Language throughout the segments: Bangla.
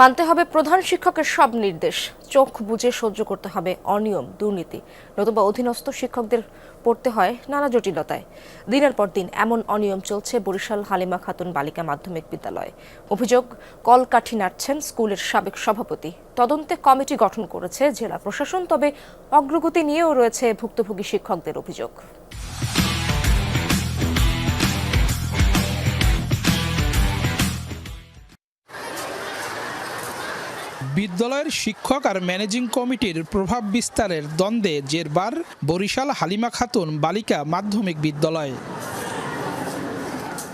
মানতে হবে প্রধান শিক্ষকের সব নির্দেশ। চোখ বুজে সহ্য করতে হবে অনিয়ম, দুর্নীতি। নতুবা অধীনস্থ শিক্ষকদের পড়তে হয় নানা জটিলতায়। দিনের পর দিন এমন অনিয়ম চলছে বরিশাল হালিমা খাতুন বালিকা মাধ্যমিক বিদ্যালয়ে। অভিযোগ, কলকাঠি নাড়ছেন স্কুলের সাবেক সভাপতি। তদন্তে কমিটি গঠন করেছে জেলা প্রশাসন, তবে অগ্রগতি নিয়েও রয়েছে ভুক্তভোগী শিক্ষকদের অভিযোগ। বিদ্যালয়ের শিক্ষক আর ম্যানেজিং কমিটির প্রভাব বিস্তারের দ্বন্দ্বে জেরবার বরিশাল হালিমা খাতুন বালিকা মাধ্যমিক বিদ্যালয়।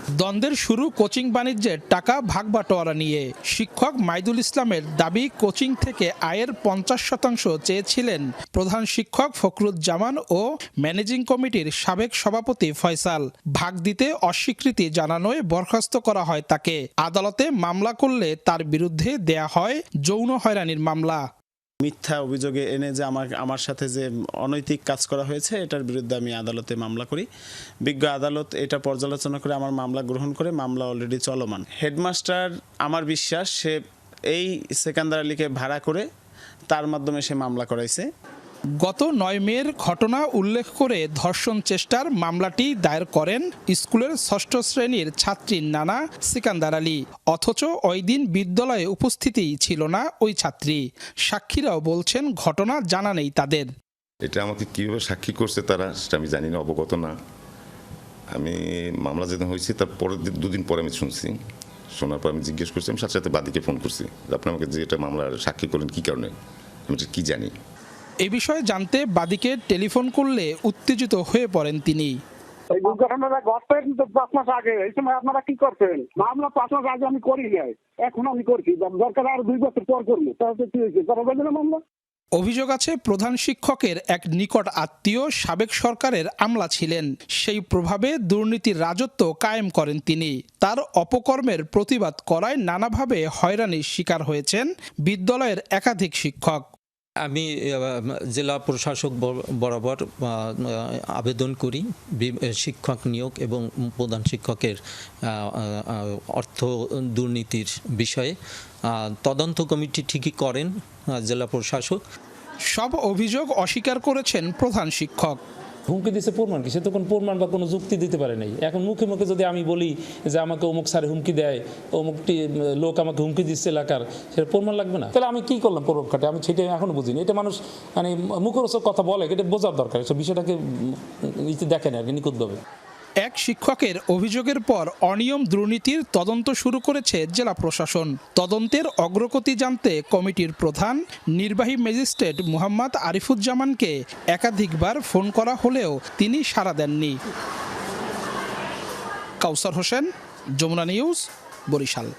দ্বন্দ্বের শুরু কোচিং বাণিজ্যের টাকা ভাগ বাটোয়ারা নিয়ে। শিক্ষক মাইদুল ইসলামের দাবি, কোচিং থেকে আয়ের পঞ্চাশ শতাংশ চেয়েছিলেন প্রধান শিক্ষক ফখরুজ্জামান ও ম্যানেজিং কমিটির সাবেক সভাপতি ফয়সাল। ভাগ দিতে অস্বীকৃতি জানানোয় বরখাস্ত করা হয় তাকে। আদালতে মামলা করলে তার বিরুদ্ধে দেয়া হয় যৌন হয়রানির মামলা। মিথ্যা অভিযোগে এনে যে আমার আমার সাথে যে অনৈতিক কাজ করা হয়েছে, এটার বিরুদ্ধে আমি আদালতে মামলা করি। বিজ্ঞ আদালত এটা পর্যালোচনা করে আমার মামলা গ্রহণ করে, মামলা অলরেডি চলমান। হেডমাস্টার আমার বিশ্বাস, সে এই সেকান্দার আলীকে ভাড়া করে তার মাধ্যমে সে মামলা করাইছে। গত নয় মের ঘটনা উল্লেখ করে ধর্ষণ চেষ্টার মামলাটি দায়ের করেন স্কুলের ষষ্ঠ শ্রেণির ছাত্রী নানা সিকান্দার আলী। অথচ ওই দিন বিদ্যালয়ে উপস্থিতিই ছিল না ওই ছাত্রী। সাক্ষীরাও বলছেন ঘটনা জানা নেই তাদের। এটা আমাকে কীভাবে সাক্ষী করছে তারা সেটা আমি জানি না, অবগত না। আমি মামলা যেদিন হয়েছে, তার পরের দিন দুদিন পরে আমি শুনছি। শোনার পর আমি জিজ্ঞেস করছি, আমি সাথে সাথে বাদীকে ফোন করছি আপনি আমাকে যে এটা মামলার সাক্ষী করলেন, কী কারণে? আমি এটা কী জানি? এ বিষয়ে জানতে বাদীকে টেলিফোন করলে উত্তেজিত হয়ে পড়েন তিনি। এই দুর্ঘটনাটা ঘটতে কিন্তু পাঁচ মাস আগে। এই সময় আপনারা কি করছেন? মামলা পাঁচ মাস আগে আমি করি নাই। এখন আমি করছি। দরকার আর দুই বছর পর করব। তাহলে কি হয়েছে? করা যাবে না মামলা? অভিযোগ আছে প্রধান শিক্ষকের এক নিকট আত্মীয় সাবেক সরকারের আমলা ছিলেন। সেই প্রভাবে দুর্নীতির রাজত্ব কায়েম করেন তিনি। তার অপকর্মের প্রতিবাদ করায় নানাভাবে হয়রানির শিকার হয়েছেন বিদ্যালয়ের একাধিক শিক্ষক। আমি জেলা প্রশাসক বর- বরাবর আবেদন করি শিক্ষক নিয়োগ এবং প্রধান শিক্ষকের অর্থ দুর্নীতির বিষয়ে তদন্ত কমিটি ঠিকই করেন জেলা প্রশাসক। সব অভিযোগ অস্বীকার করেছেন প্রধান শিক্ষক। হুমকি দিছে প্রমাণ কি? সে তো কোনো প্রমাণ বা কোনো যুক্তি দিতে পারে নাই। এখন মুখে মুখে যদি আমি বলি যে আমাকে অমুক স্যারে হুমকি দেয়, অমুকটি লোক আমাকে হুমকি দিচ্ছে এলাকার, সেটা প্রমাণ লাগবে না? তাহলে আমি কি করলাম প্রভাব খাটে? আমি সেটা এখনও বুঝিনি। এটা মানুষ মানে মুখরোচক কথা বলে, এটা বোঝার দরকার। বিষয়টাকে দেখেন আর কি, নিখুঁতভাবে। এক শিক্ষকের অভিযোগের পর অনিয়ম দুর্নীতির তদন্ত শুরু করেছে জেলা প্রশাসন। তদন্তের অগ্রগতি জানতে কমিটির প্রধান, নির্বাহী ম্যাজিস্ট্রেট মুহাম্মদ আরিফুজ্জামানকে একাধিকবার ফোন করা হলেও তিনি সাড়া দেননি। কাউসার হোসেন, যমুনা নিউজ, বরিশাল।